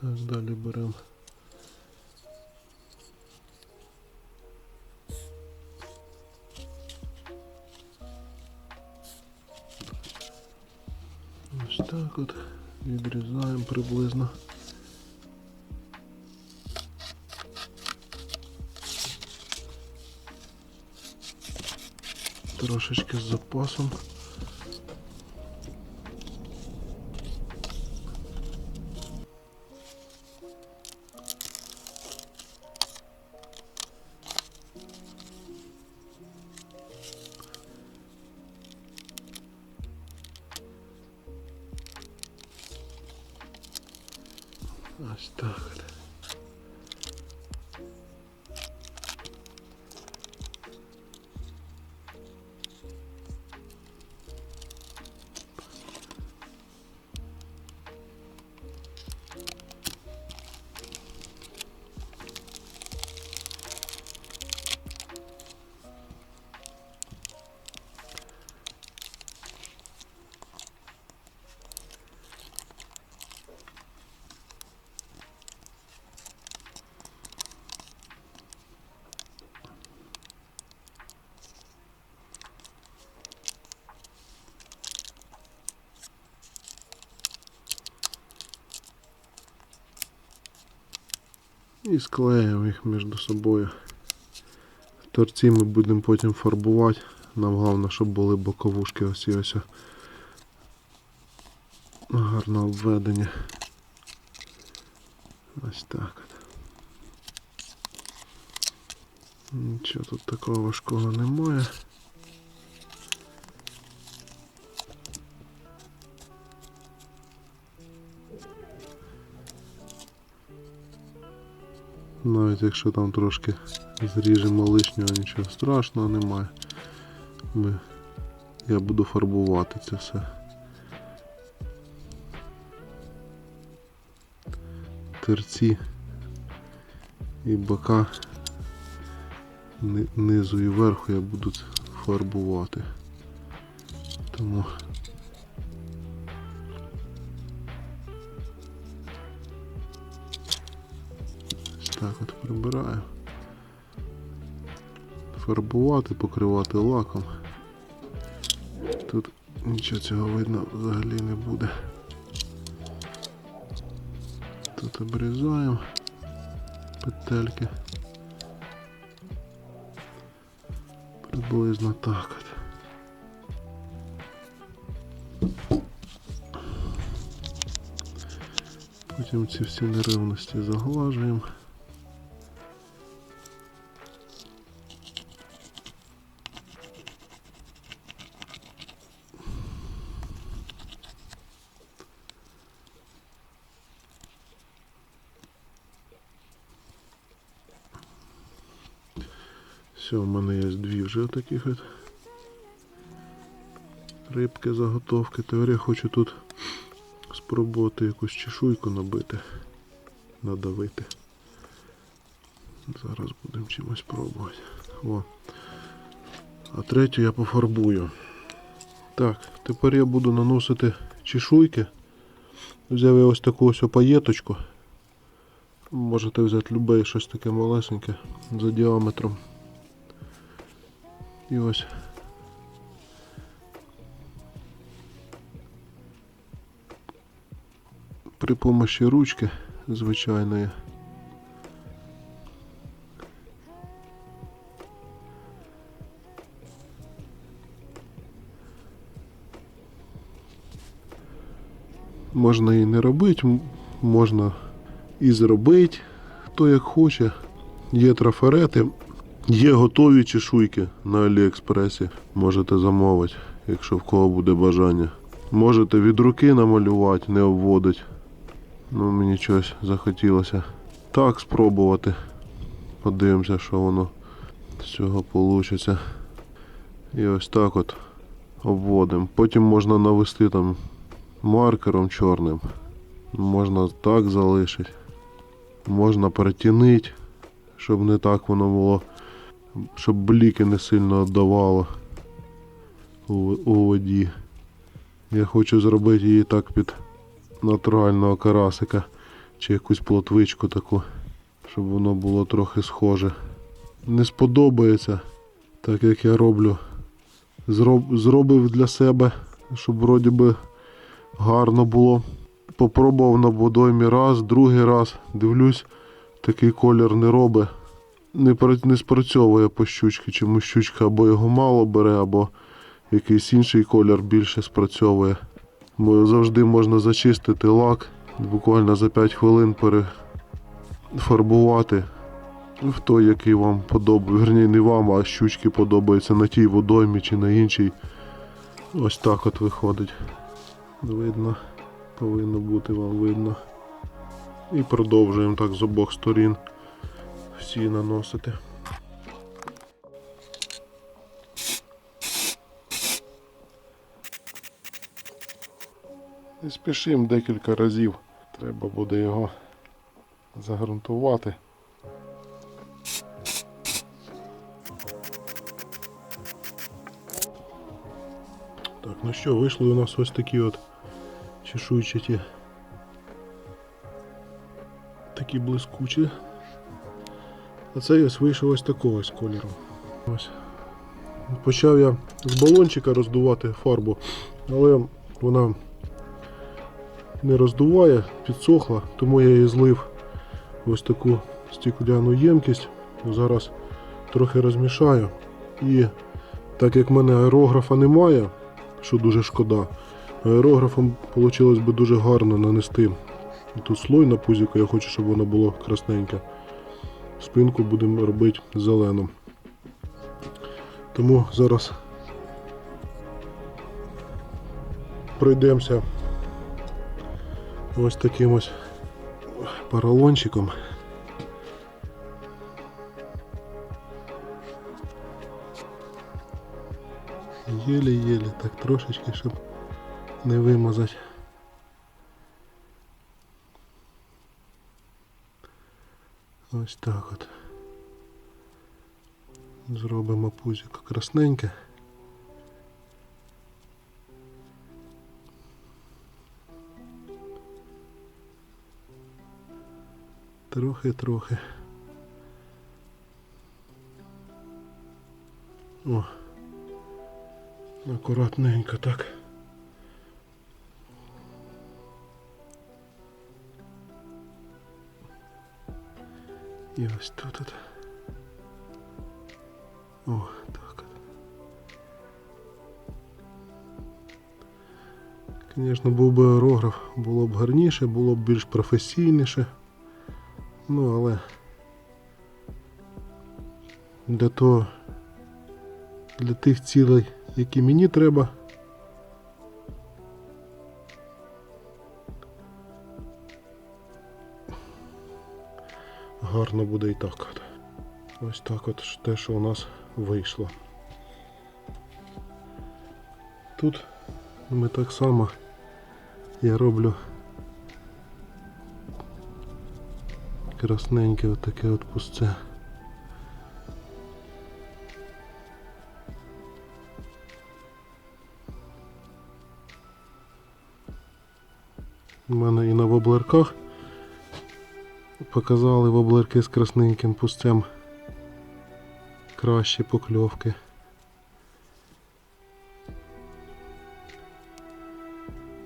Так, далі беремо. Ось так от відрізаємо приблизно. Трошечки з запасом. Ось так от. І склеїмо їх між собою. Торці ми будемо потім фарбувати. Нам головне, щоб були боковушки ось і ось. Гарно обведені. Ось так. Нічого тут такого важкого немає. Навіть якщо там трошки зріжемо лишнього, нічого страшного немає. Ми... Я буду фарбувати це все. Терці і бока ни- низу і верху я буду фарбувати. Тому так от прибираю. Фарбувати, покривати лаком. Тут нічого цього видно взагалі не буде. Тут обрізаємо петельки. Приблизно так от. Потім ці всі нерівності заглажуємо. Все, у мене є дві вже таких от рибки заготовки. Тепер я хочу тут спробувати якусь чешуйку набити, надавити. Зараз будемо чимось пробувати. О. А третю я пофарбую. Так, тепер я буду наносити чешуйки. Взяв я ось таку ось паєточку. Можете взяти любе щось таке малесеньке за діаметром. І ось. При помощі ручки звичайної. Можна і не робити, можна і зробити, хто як хоче. Є трафарети, Є готові чешуйки на Аліекспресі. Можете замовити, якщо в кого буде бажання. Можете від руки намалювати, не обводить. Ну, мені щось захотілося так спробувати. Подивимося, що воно з цього вийде. І ось так от обводимо. Потім можна навести там маркером чорним. Можна так залишити. Можна перетінити, щоб не так воно було щоб бліки не сильно віддавало у, у воді. Я хочу зробити її так під натурального карасика чи якусь плотвичку таку, щоб воно було трохи схоже. Не сподобається, так як я роблю. Зроб, зробив для себе, щоб вроді би гарно було. Попробував на водоймі раз, другий раз. Дивлюсь, такий колір не робить. Не, не спрацьовує по щучці, чому щучка або його мало бере, або якийсь інший колір більше спрацьовує. Бо завжди можна зачистити лак, буквально за 5 хвилин перефарбувати в той, який вам подобається. Верні, не вам, а щучки подобається на тій водоймі чи на іншій. Ось так от виходить. Видно, повинно бути вам видно. І продовжуємо так з обох сторін всі наносити. Не спішимо декілька разів. Треба буде його загрунтувати. Так, ну що, вийшли у нас ось такі от чешуйчаті. Такі блискучі. А цей ось вийшов ось такого ось кольору. Ось. Почав я з балончика роздувати фарбу, але вона не роздуває, підсохла, тому я її злив ось таку стікляну ємкість. Зараз трохи розмішаю. І так як в мене аерографа немає, що дуже шкода, аерографом вийшло б дуже гарно нанести тут слой на пузіку, я хочу, щоб воно було красненьке. Спинку будемо робити зелену. Тому зараз пройдемося ось таким ось поролончиком. Єлі-єлі, так трошечки, щоб не вимазати. Ось так от. Зробимо пузіко красненьке. Трохи-трохи. О. Акуратненько так. І ось тут. от. О, так. Звісно, був би аерограф, було б гарніше, було б більш професійніше. Ну, але для того, для тих цілей, які мені треба. Гарно буде і так. Ось так от те, що у нас вийшло. Тут ми так само я роблю красненьке отаке от пусце. У мене і на воблерках показали воблерки з красненьким пустцем кращі покльовки.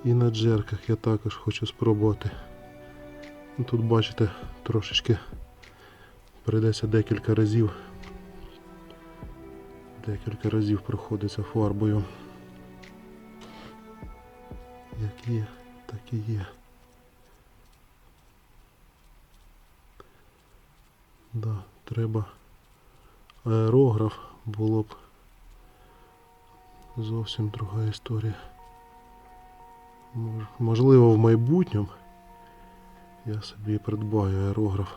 І на джерках я також хочу спробувати. Тут бачите, трошечки прийдеться декілька разів. Декілька разів проходиться фарбою. Як є, так і є. Да, треба аерограф було б зовсім друга історія. Можливо, в майбутньому я собі придбаю аерограф.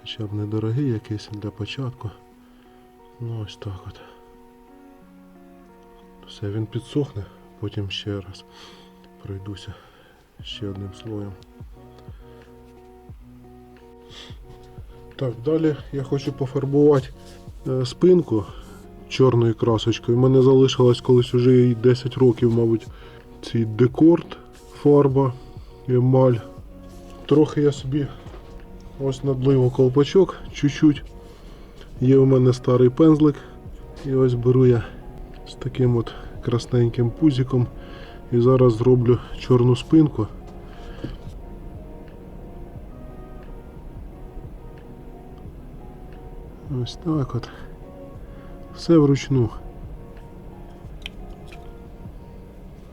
Хоча б недорогий якийсь для початку. Ну ось так от. Все, він підсохне, потім ще раз пройдуся ще одним слоєм. Так, далі я хочу пофарбувати е, спинку чорною красочкою. У мене залишилось колись уже 10 років, мабуть, цей декорт, фарба, емаль. трохи я собі ось надливу колпачок, чуть-чуть. Є у мене старий пензлик. І ось беру я з таким от красненьким пузиком. І зараз зроблю чорну спинку. Ось так от. Все вручну.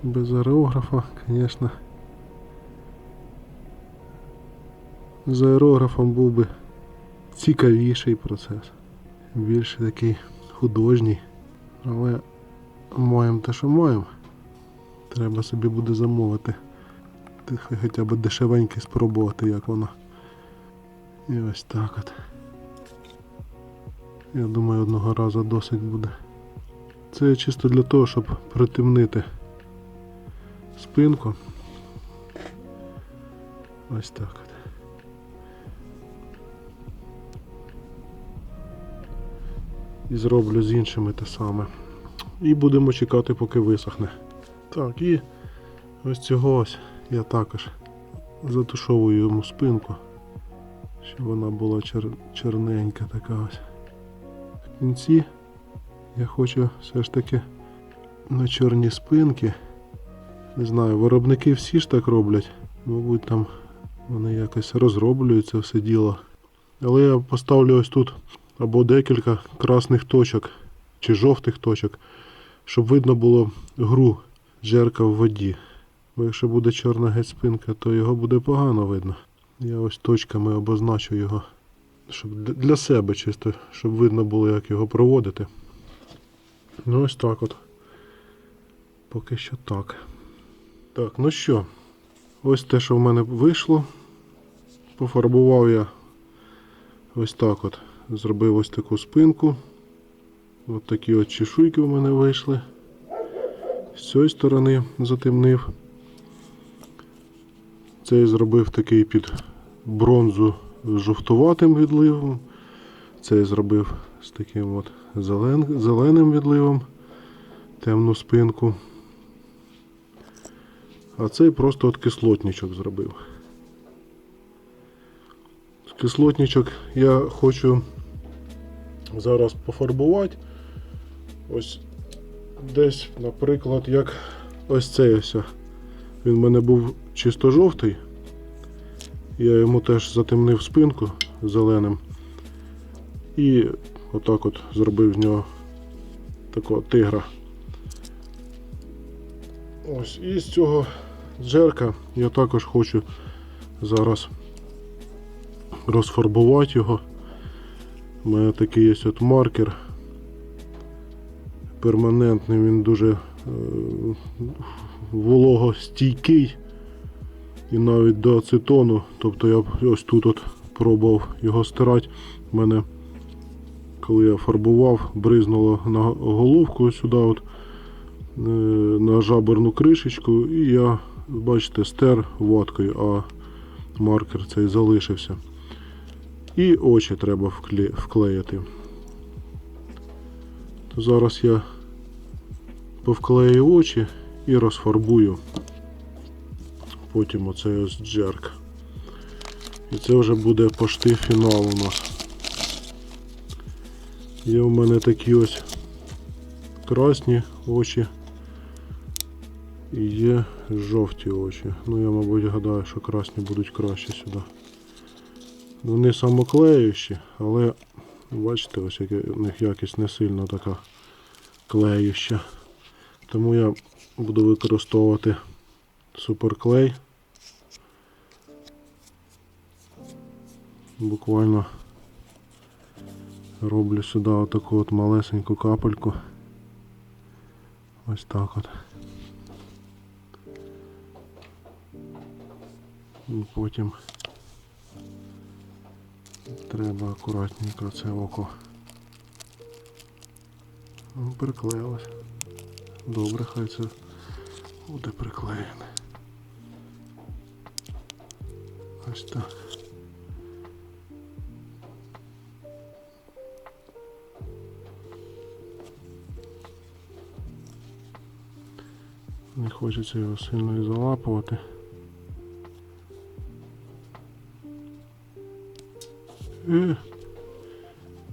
Без аерографа, звісно. З аерографом був би цікавіший процес. Більше такий художній. Але маємо те, що маємо. Треба собі буде замовити. Хоча б дешевенький спробувати, як воно. І ось так от. Я думаю, одного разу досить буде. Це чисто для того, щоб притемнити спинку. Ось так. І зроблю з іншими те саме. І будемо чекати, поки висохне. Так, і ось цього ось я також затушовую йому спинку, щоб вона була чер... черненька така ось. Кінці я хочу все ж таки на чорні спинки. Не знаю, виробники всі ж так роблять. Мабуть, там вони якось розроблюють це все діло. Але я поставлю ось тут або декілька красних точок чи жовтих точок, щоб видно було гру джерка в воді. Бо якщо буде чорна геть спинка, то його буде погано видно. Я ось точками обозначу його. Щоб для себе чисто, щоб видно було, як його проводити. Ну ось так от. Поки що так. Так, ну що, ось те, що в мене вийшло. Пофарбував я ось так от. Зробив ось таку спинку. Ось такі от чешуйки у мене вийшли. З цієї сторони затемнив. Цей зробив такий під бронзу жовтуватим відливом. Цей зробив з таким от зелен... зеленим відливом, темну спинку. А цей просто от кислотничок зробив. Кислотничок я хочу зараз пофарбувати. Ось десь, наприклад, як ось цей ось. Він в мене був чисто жовтий. Я йому теж затемнив спинку зеленим. І отак от зробив з нього такого тигра. Ось, і з цього джерка я також хочу зараз розфарбувати його. У мене такий є от маркер. Перманентний, він дуже е, вологостійкий і навіть до ацетону. Тобто я ось тут от пробував його стирати. У мене, коли я фарбував, бризнуло на головку сюди, от, е, на жаберну кришечку, і я, бачите, стер ваткою, а маркер цей залишився. І очі треба вклеїти. Зараз я повклею очі і розфарбую. Потім оцей ось джерк. І це вже буде пошти фінал у нас. Є у мене такі ось красні очі. І є жовті очі. Ну я мабуть гадаю, що красні будуть краще сюди. Вони самоклеючі, але бачите, ось у них якість не сильно така клеюща. Тому я буду використовувати суперклей. Буквально роблю сюди отаку от малесеньку капельку. Ось так от. І потім треба акуратненько це око. Приклеїлось. Добре, хай це буде приклеєне. Ось. Не хочеться його сильно і залапувати. Е,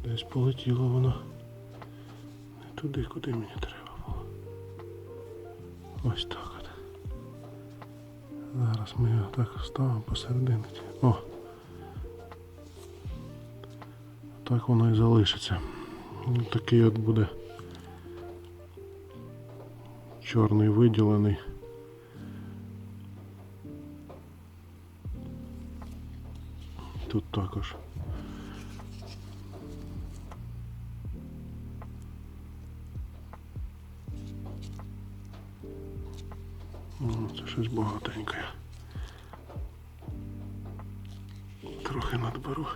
десь полетіло воно. Не туди, куди мені треба було. Ось так. Зараз ми його так вставимо посерединці. О! Так воно і залишиться. Такий от буде чорний виділений. Тут також. Щось. Трохи надберу.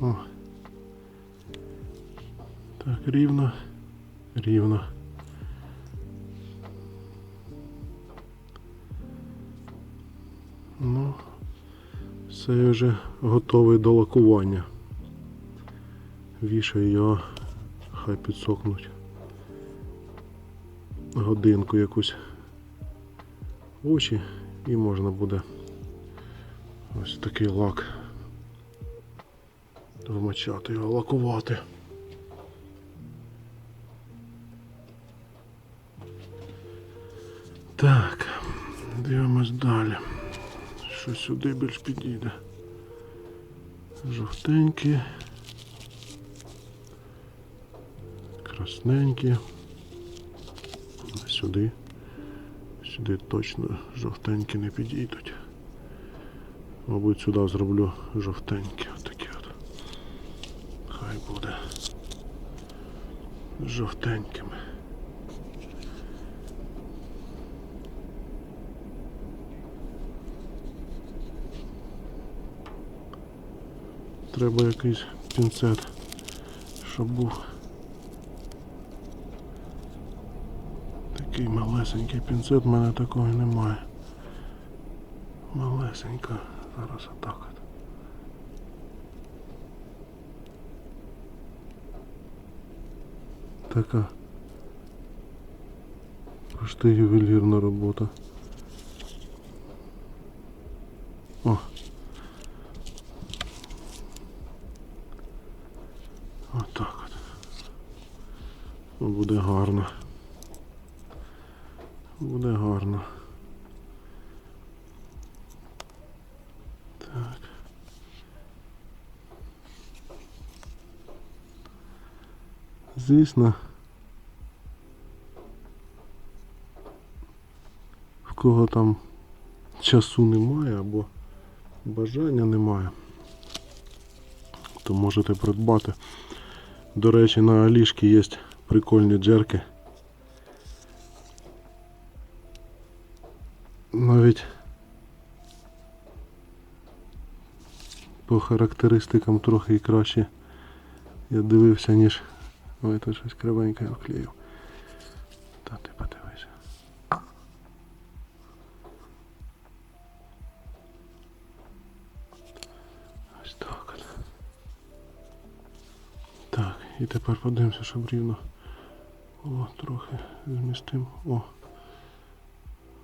О. Рівно, рівно. Ну, все вже готовий до лакування. Вішаю його, хай підсохнуть. Годинку якусь в очі і можна буде ось такий лак вмочати його, лакувати. Так, дивимось далі. Що сюди більш підійде. Жовтенькі. Красненькі. Сюди. Сюди точно жовтенькі не підійдуть. Мабуть, сюди зроблю жовтенькі. Отакі от. Хай буде. Жовтенькими. Треба якийсь пінцет, щоб був такий малесенький пінцет, в мене такого немає. Малесенька. Зараз отак от. Така почти ювелірна робота. О. Отак от. Ну, Буде гарно. Буде гарно. Так. Звісно. В кого там часу немає або бажання немає, то можете придбати. До речі, на Алішки є прикольні джерки. Навіть по характеристикам трохи і краще я дивився, ніж... Ой, тут щось кривеньке я вклеїв. Та ти подивися. Ось так. Так, і тепер подивимося, щоб рівно. О, трохи змістимо. О.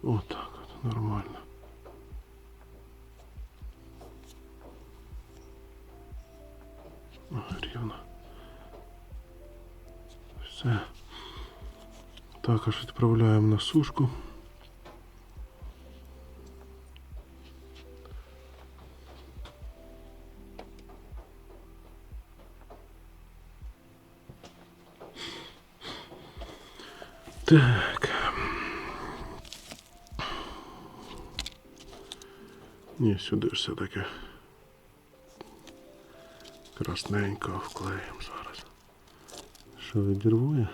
О, так от, нормально. Також відправляємо на сушку. Так. Ні, сюди все-таки красненько вклеїмо зараз. Що відірвує?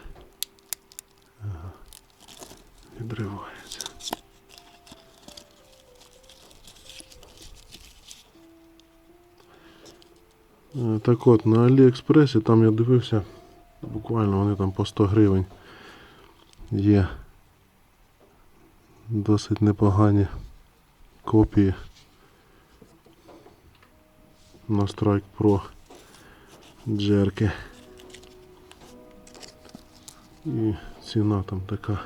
Ага. Відривається. Е, Так от, на Аліекспресі там я дивився, буквально вони там по 100 гривень є Досить непогані копії на Strike Pro джерки. І ціна там така.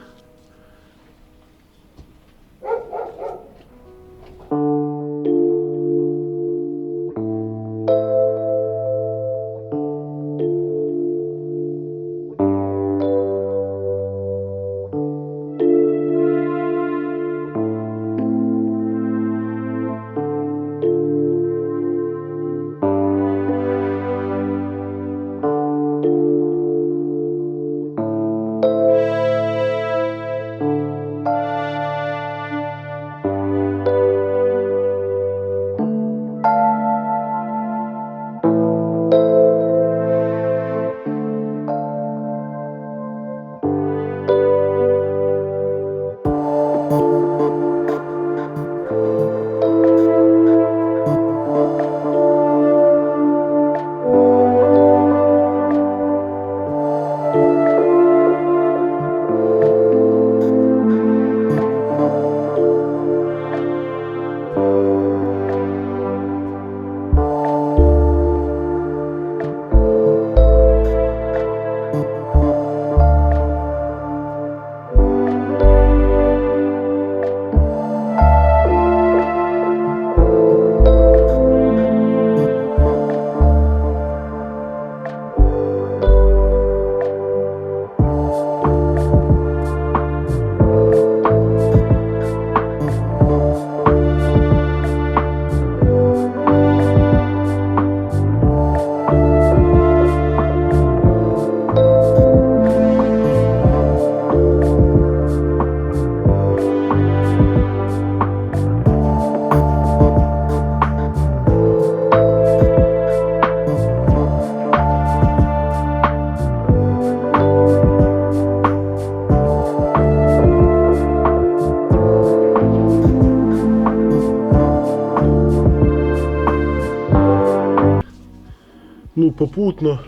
Попутно.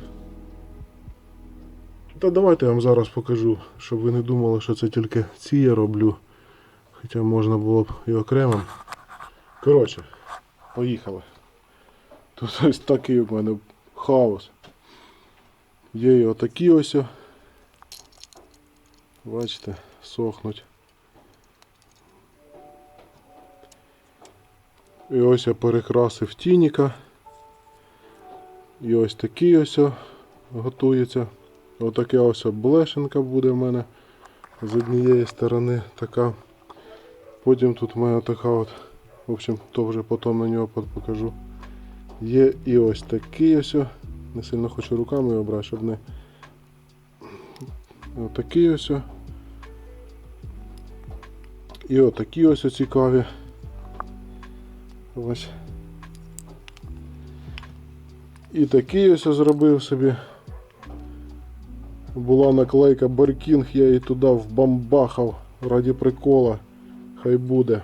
Та давайте я вам зараз покажу, щоб ви не думали, що це тільки ці я роблю. Хоча можна було б і окремим. Коротше, поїхали. Тут ось такий у мене хаос. Є і отакі ось. Бачите, сохнуть. І ось я перекрасив тініка. І ось такий ось готується. Отака ось блешенка буде в мене з однієї сторони така. Потім тут в мене така от, в общем, то вже потім на нього покажу. Є і ось такий ось. Не сильно хочу руками його брати, щоб не. Отакий ось. І отакі ось цікаві. Ось. І такий ось зробив собі. Була наклейка Баркінг, я її туди вбамбахав раді прикола. Хай буде.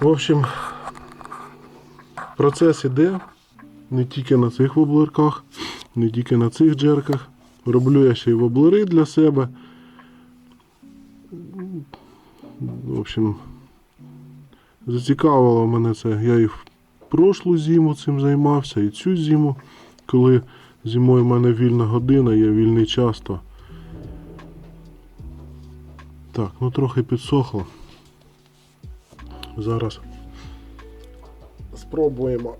В общем, процес іде не тільки на цих воблерках, не тільки на цих джерках. Роблю я ще й воблери для себе. В общем, зацікавило мене це. Я в прошлу зиму цим займався, і цю зиму, коли зимою в мене вільна година, є вільний час, то так, ну трохи підсохло. Зараз спробуємо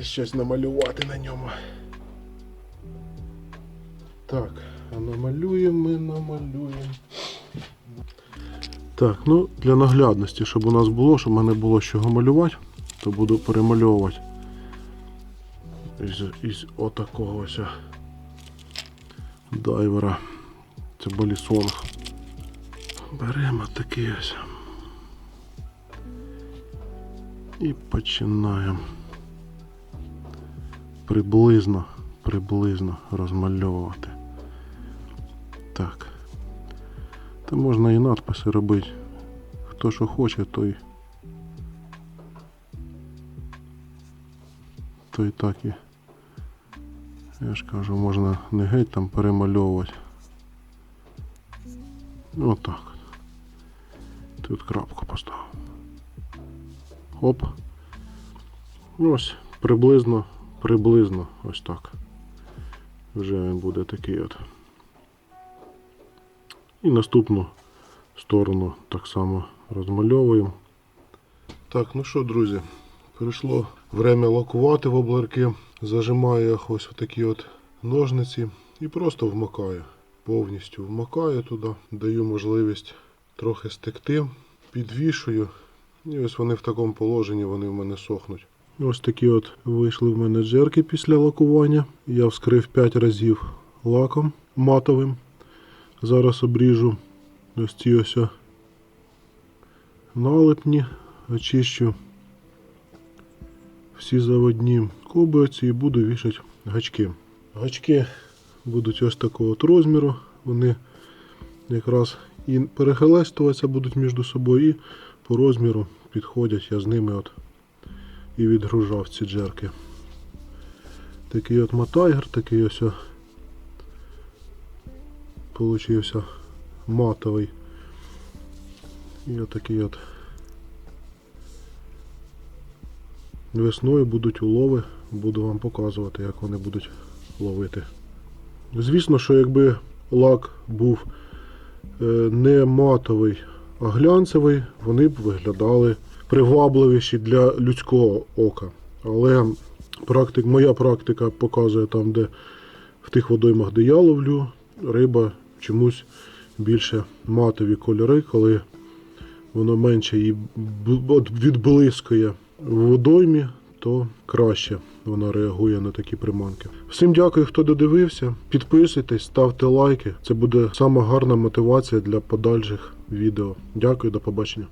щось намалювати на ньому. Так, а намалюємо ми, намалюємо. Так, ну для наглядності, щоб у нас було, щоб мене було з чого малювати, то буду перемальовувати із, із отакого ось дайвера. Це балісонг. Беремо такий ось. І починаємо приблизно, приблизно розмальовувати. Так. Та можна і надписи робити. Хто що хоче, той. То і так і. Я ж кажу, можна не геть там перемальовувати. Отак. от. Тут крапку поставив. Оп. Ось, приблизно, приблизно ось так. Вже він буде такий от. І наступну сторону так само розмальовуємо. Так, ну що, друзі, прийшло время лакувати воблерки. Зажимаю їх ось в такі от ножниці і просто вмикаю. Повністю вмикаю туди, даю можливість трохи стекти, підвішую. І ось вони в такому положенні, вони в мене сохнуть. Ось такі от вийшли в мене джерки після лакування. Я вскрив 5 разів лаком матовим. Зараз обріжу ось ці ось налипні, очищу всі заводні коби оці і буду вішати гачки. Гачки будуть ось такого от розміру. Вони якраз і перехелестуватися будуть між собою, і по розміру підходять. Я з ними от і відгружав ці джерки. Такий от матайгер, такий ось получився матовий. І отакий от весною будуть улови, буду вам показувати, як вони будуть ловити. Звісно, що якби лак був е, не матовий, а глянцевий, вони б виглядали привабливіші для людського ока. Але практик, моя практика показує там, де в тих водоймах, де я ловлю, риба чомусь більше матові кольори, коли воно менше її відблискує в водоймі, то краще вона реагує на такі приманки. Всім дякую, хто додивився. Підписуйтесь, ставте лайки. Це буде сама гарна мотивація для подальших відео. Дякую, до побачення.